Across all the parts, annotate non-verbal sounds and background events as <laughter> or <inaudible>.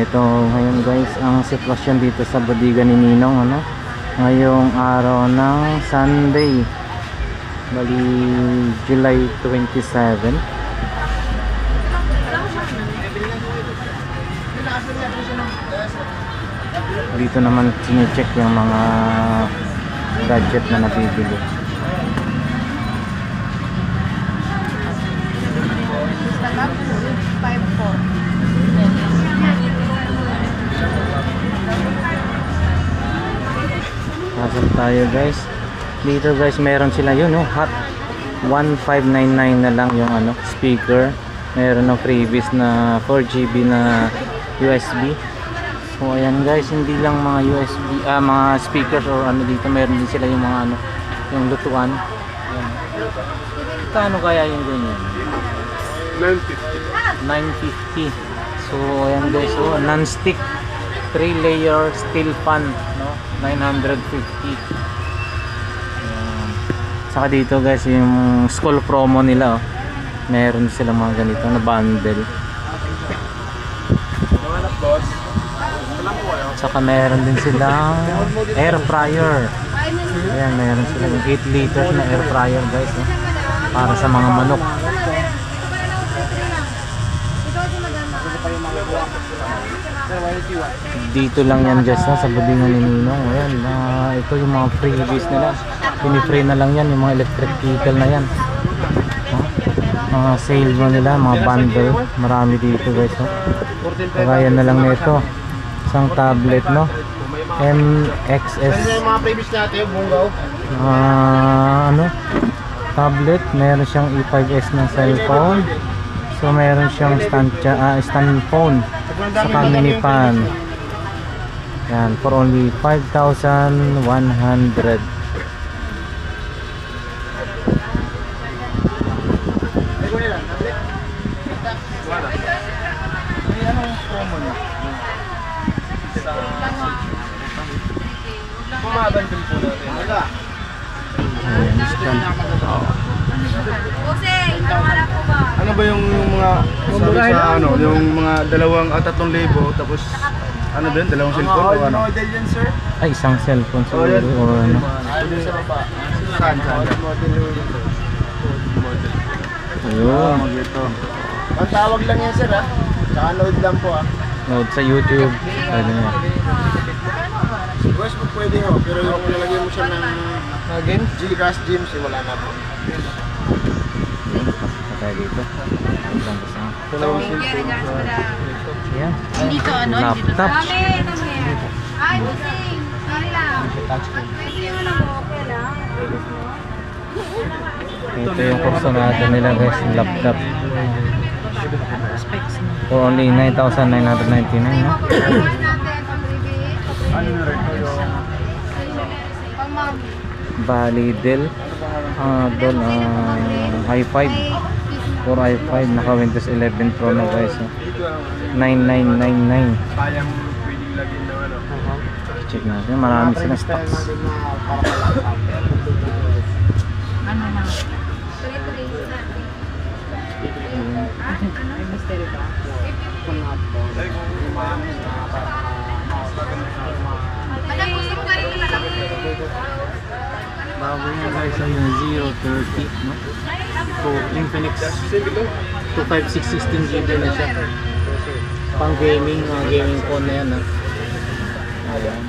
ganito. Ngayon guys ang sitwasyon dito sa bodega ni Ninong ano? Ngayong araw ng Sunday bali July 27 dito naman sinicheck yung mga gadget na nabibili Pasok tayo guys. Dito guys meron sila yun no, hot 1599 na lang yung ano speaker. Meron ng freebies na 4GB na USB. So ayan guys, hindi lang mga USB ah mga speakers or ano dito meron din sila yung mga ano yung lutuan. Ayan. Kano kaya yung ganyan? 950. So ayan guys, so non-stick 3 layer steel pan, no? 950. Ayan. Saka dito guys, yung school promo nila, oh. Meron silang mga ganito na bundle. Saka meron din silang air fryer. Ayan, meron silang 8 liters na air fryer guys, no? Para sa mga manok. Dito lang yan just na sa budingan ni Ninong. Ayan, ah, ito yung mga freebies nila. Pinifree na lang yan, yung mga electric vehicle na yan. Oh, mga sale mo nila, mga bundle. Marami dito guys. No? Kagaya na lang nito. Isang tablet, no? MXS mga previous natin, bunggaw. ah ano tablet meron siyang E5S na cellphone so meron siyang stand, ah, stand phone saka mini pan yan for only 5,100 Ay, ko nila, tablet. Wala. Ay, anong promo niya? Bumabandol po natin. Wala. Ayan, stand. Kusing, wala po ba? Ano ba yung, yung mga sabi sa ano, yung mga dalawang at tatlong libo tapos ano yun, dalawang cellphone o ano? model yan sir. ay isang cellphone Oh, siguro or ano Ano? Saan, saan? model ayun ito. Ang tawag lang yan sir ha. Tsaka load lang po ah. load sa YouTube pwede na po pwede ho, pero yung lalagyan mo siya ng Again? Gcash Gyms, wala na po. tayo dito Ibang basta. Hindi Ayan. to ano, hindi to. Ay. Sorry lang. Pwede yung ano mo, okay lang. Ito yung kurso natin nila guys, yung laptop. For only 9,999 no? Ano. <coughs> Bali Dell. Ah, Dell ah, i5. For i5 naka Windows 11 Pro na guys. oh. 9999. Kayang pwedeng lagyan ng ano. Check natin, marami silang stocks. Ano na? Days natin. Ay, mystery ba? Ano, gusto mo ba rin malaki? Bago yan guys, ay yung 030, no? So, Infinix 256 GB na siya. Pang gaming, mga gaming phone na yan, ha? Ayan.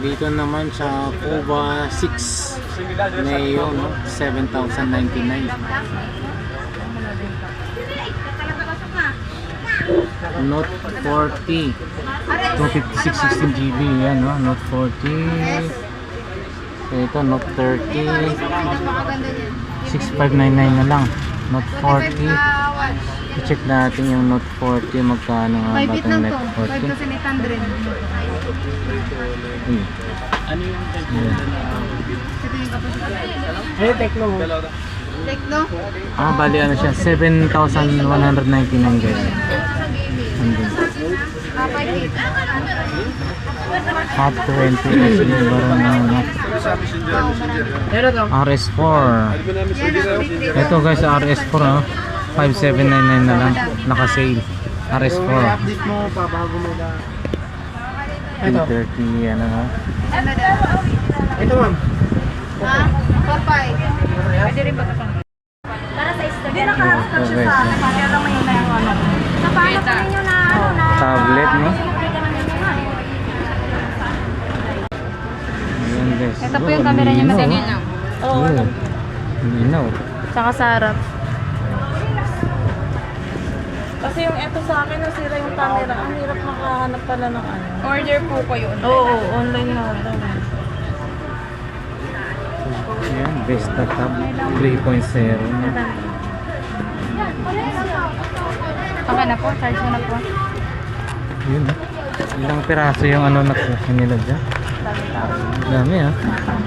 Dito naman sa Cuba 6 Neo, no? 7,099. Note 40 256 16 GB yan no Note 40 ito Note 30 Maganda yan. 6599 na lang Note 40 Ah, watch. i-check natin yung Note 40 magkano nga ba 5 bit itong. Note 5 40 kasi 800. Uy. Ano yung Ayan. Ito yung kapatid. Eh, Tecno. Tecno? ah bali ano siya 7,199 guys Hot 20 SD baro na ano Pero to. RS4 Yan ang big ito guys RS4 ah 5799 na lang naka sale RS4. i-update mo pa bago mo na... 230, ano ha? Daw? Ito ma'am. Ha? 4-5. Pwede rin ba? Para sa study. Hindi Ito naka-hashtag siya sa akin. Kaya lang may ano. Sa paano pa ninyo na ano. Tablet, no? Yun. Ayan guys. Ito po yung camera niya, Madam. Oo. Oh. Linaw. Tsaka sa harap. Kasi yung eto sa akin, nasira yung camera. Ang hirap makahanap pala ng ano. Order po kayo. Oo, online na daw. Ayan, Vesta Tab 3.0. Okay na po, charge mo na po. Yun ah. Ilang piraso yung ano na nila dyan? Dami ah.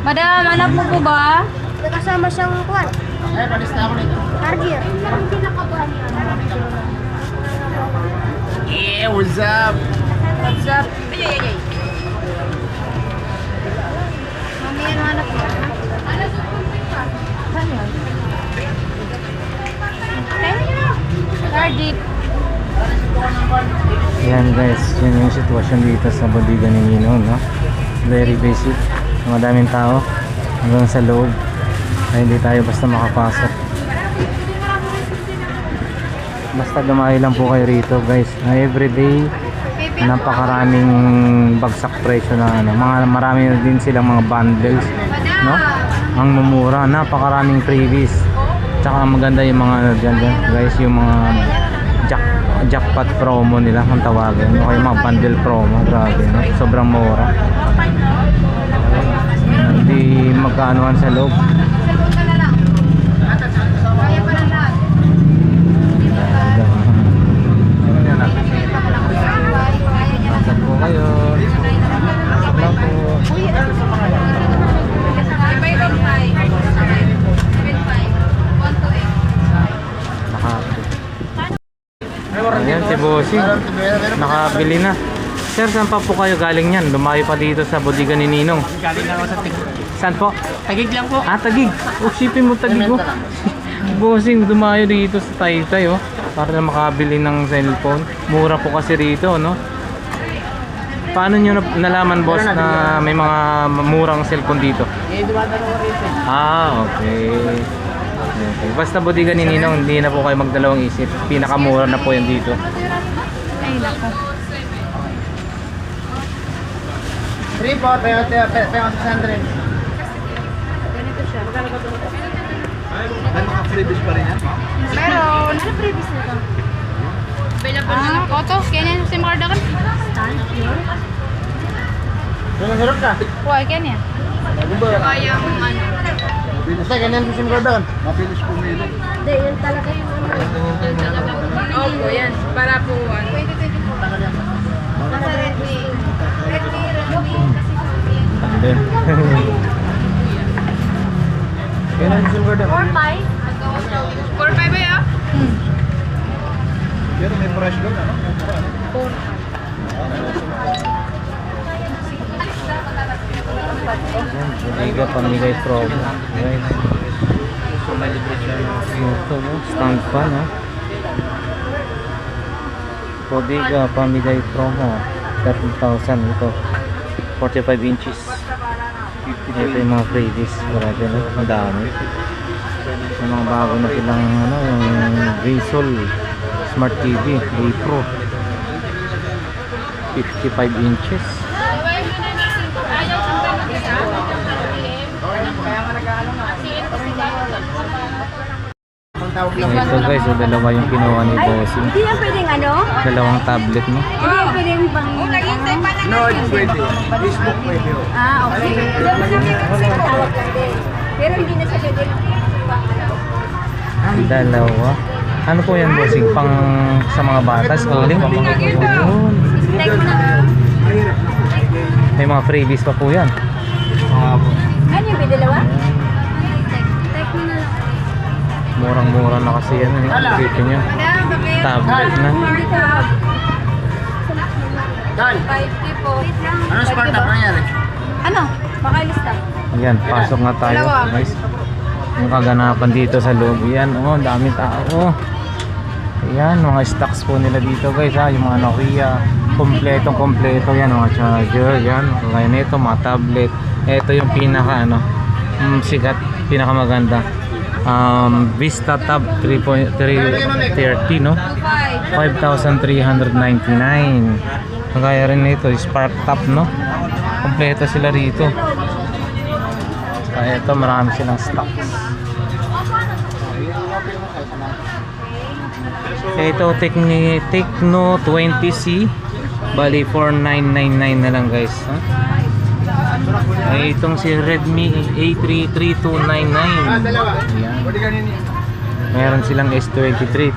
Madam, anak mo po ba? Kasama siyang kwan. Ay, palis na ako nito. Cargier. Hindi nakabuhan Yeah, what's up? What's up? Ay, ay, ay. Mami, ano anak mo? Saan yun? Cardi. Ayan guys, yun yung sitwasyon dito sa bodega ni Nino, no? Very basic. Madaming tao hanggang sa loob. Ay hindi tayo basta makapasok. Basta dumayo lang po kayo rito guys. Everyday, napakaraming bagsak presyo na ano. Mga marami na din silang mga bundles, no? Ang mumura, napakaraming freebies. Tsaka maganda yung mga ano dyan, guys, yung mga jackpot promo nila kung tawagin. O kaya mga bundle promo, grabe, no? Sobrang mura. Hindi magkaanuhan sa loob. Cellphone ka na lang. Kaya pa lang lahat. Pasok po kayo. Pasok lang po. May room five. Seven five. One to eight. Makati. Ayan si Bossing. Nakabili na. Sir, saan pa po kayo galing yan? Lumayo pa dito sa bodega ni Ninong. Galing na ako sa tig... Saan po? Tagig lang po. Ah, tagig. Oh, shipin mo tagig ko. <laughs> Bossing, dumayo dito sa Taytay, oh. Para na makabili ng cellphone. Mura po kasi rito, no? Paano nyo na- nalaman, boss, na may mga murang cellphone dito? Eh, dumadalo ko rito. Ah, okay. Okay. Basta bodega ni Ninong, hindi na po kayo magdalawang isip. Pinakamura na po yan dito. Nako. 3 po, pero pero 600. Ganito siya. May mga freebies pa rin yan. Meron. Ano previous nito? Available ah, na po to. Kaya niya SIM card ako. Kung sarap ka. Kaya niya. Kaya mo ano. Basta ganyan po sim ko doon. Mabilis pumili. Hindi, yun talaga yung ano. Opo, yan. Para po ano. 2024. Nasa Redmi. Redmi, Redmi. Then, po sim ko doon. 4-5. 4-5 ba yun? Pero may price doon, ano? bodega pamigay promo. Guys. Ito, no? Stand pa, no? Bodega pamigay promo. 13,000 ito. 45 inches. Ito yung mga freebies. Grabe, no? Ang dami. Yung mga bago na silang, ano, yung Visual Smart TV, A Pro. 55 inches. Tawag lang. Ito guys, so dalawa yung kinuha ni Bossing. Hindi yan pwedeng ano? Dalawang tablet mo. Hindi yan pwedeng pang... No, it's pwede. Facebook pwede. oh. Ah, okay. Hindi lang. Pero hindi na siya pwede. Dalawa. Ano po yan, Bossing? Pang sa mga bata, schooling? Yun. Take mo na. May mga freebies pa po yan. Ano yung dalawa? Murang-mura na kasi yan. Eh. Isipin nyo. Tablet na. Hindi tawag. Dan, 5 po. ano Sparta pa nangyari? Ano? Pakalista. Yan, pasok nga tayo. Guys. Yung kaganapan dito sa loob. Yan, oh, ang daming tao. Yan, mga stocks po nila dito guys ha, yung mga Nokia, kompletong kompleto yan, mga charger, yan, kaya nito, mga tablet, ito yung pinaka ano, mm, sikat, pinaka maganda. Um, Vista Tab 3.330 no? 5,399 Kagaya rin nito, Spark Top no? Kompleto sila rito Kaya ito, marami silang stocks Ito, Tecni, Tecno 20C Bali, 4999 na lang guys ha? Ay, itong si Redmi A33299 Ayan Meron silang S23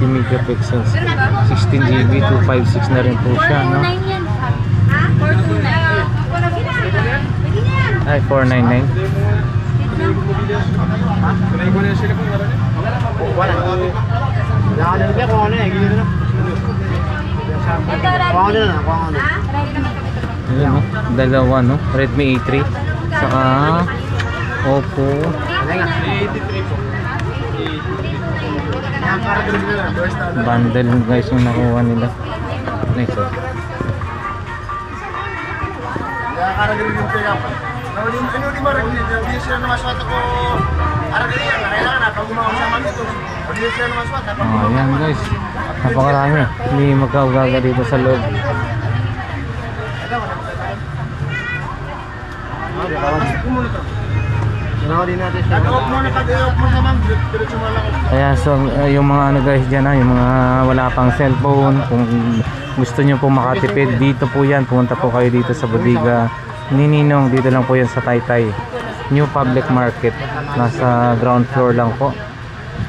50 megapixels 16 GB 256 na rin po siya no? yan. Ha? 429. Wala Pwede na yan. Ay, 499 Kunay ko na sila kung meron yun. Wala. Wala ka na kung ano eh. Gila na. Ito, Redmi. Kuha ko na kuha ko na. Ayun no, dalawa no, Redmi A3 saka Oppo bundle guys yung nakuha nila. Nice oh. Tayo pa. Ano di ba rin Hindi sila namaswat ako. Aragal yan. Kailangan na. Pag gumawa sa mga ito. Hindi sila namaswat. Oh, yan guys. Napakarami. Hindi magkaugaga dito sa loob. Ginawa din natin siya. Nag-off mo na. Pag-off mo naman. Diretso mo lang. Kaya so uh, yung mga ano guys dyan ha, yung mga wala pang cellphone, kung gusto nyo po makatipid dito po yan, pumunta po kayo dito sa Bodega Nininong, dito lang po yan sa Taytay. New Public Market. Nasa ground floor lang po.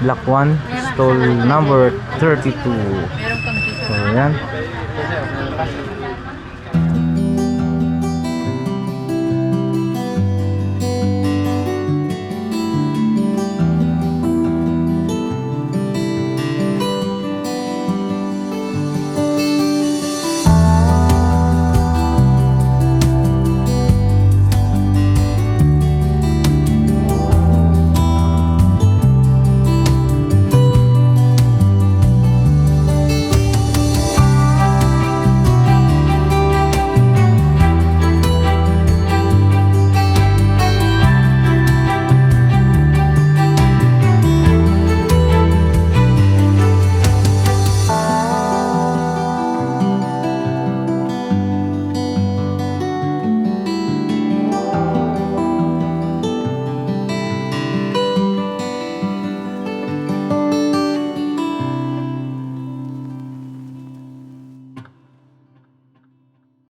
Block 1, stall number 32 So yan